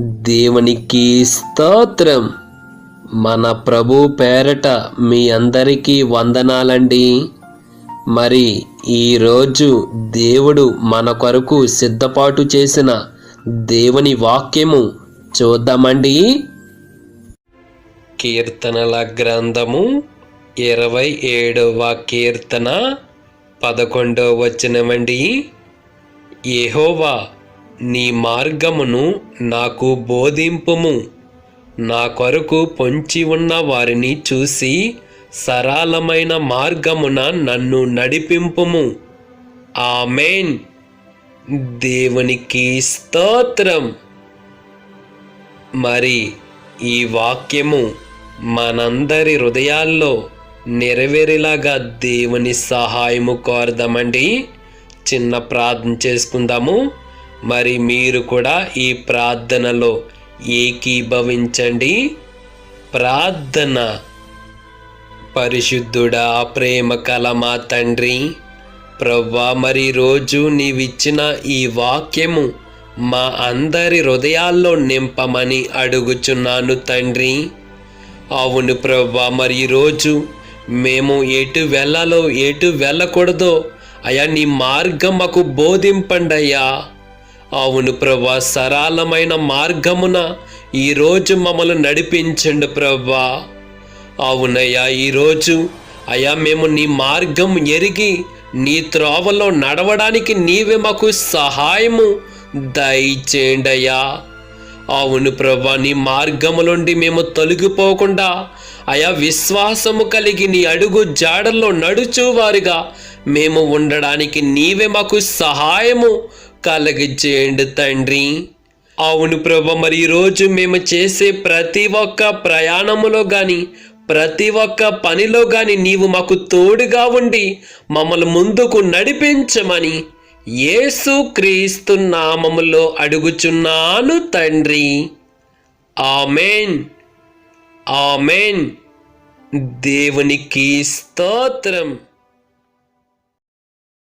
దేవునికి స్తోత్రం. మన ప్రభు పేరట మీ అందరికీ వందనాలండి. మరి ఈరోజు దేవుడు మన కొరకు సిద్ధపాటు చేసిన దేవుని వాక్యము చూద్దామండి. కీర్తనల గ్రంథము ఇరవై ఏడవ కీర్తన పదకొండవ వచనమండి. ఏహోవా నీ మార్గమును నాకు బోధింపుము. నా కొరకు పొంచి ఉన్న వారిని చూసి సరళమైన మార్గమున నన్ను నడిపింపుము. ఆమెన్. దేవునికి స్తోత్రం. మరి ఈ వాక్యము మనందరి హృదయాల్లో నెరవేరేలాగా దేవుని సహాయము కోరదామండి. చిన్న ప్రార్థన చేసుకుందాము. మరి మీరు కూడా ఈ ప్రార్థనలో ఏకీభవించండి. ప్రార్థన. పరిశుద్ధుడా ప్రేమ కల మా తండ్రి ప్రవ్వా మరి రోజు నీవిచ్చిన ఈ వాక్యము మా అందరి హృదయాల్లో నింపమని అడుగుచున్నాను తండ్రి. అవును ప్రవ్వా మరి ఈరోజు మేము ఎటు వెళ్ళాలో ఎటు వెళ్ళకూడదో అయా నీ మార్గం మాకు బోధింపండి అయ్యా అవును ప్రభా సరళమైన మార్గమున ఈరోజు మమ్మల్ని నడిపించండి ప్రభా. అవునయ్యా ఈరోజు అయ్యా మేము నీ మార్గం ఎరిగి నీ త్రోవలో నడవడానికి నీవే మాకు సహాయము. దయచేయండి అయ్యా. అవును ప్రభా నీ మార్గములుండి మేము తొలగిపోకుండా అయా విశ్వాసము కలిగి నీ అడుగు జాడల్లో నడుచువారుగా మేము ఉండడానికి నీవే మాకు సహాయము. కలిగించేయండి తండ్రి. అవును ప్రభ మరి ఈరోజు మేము చేసే ప్రతి ఒక్క ప్రయాణములో కానీ ప్రతి ఒక్క పనిలో కానీ నీవు మాకు తోడుగా ఉండి మమ్మల్ని ముందుకు నడిపించమని యేసు క్రీస్తు నామములో అడుగుచున్నాను తండ్రి. ఆమెన్. ఆమెన్. దేవునికి స్తోత్రం.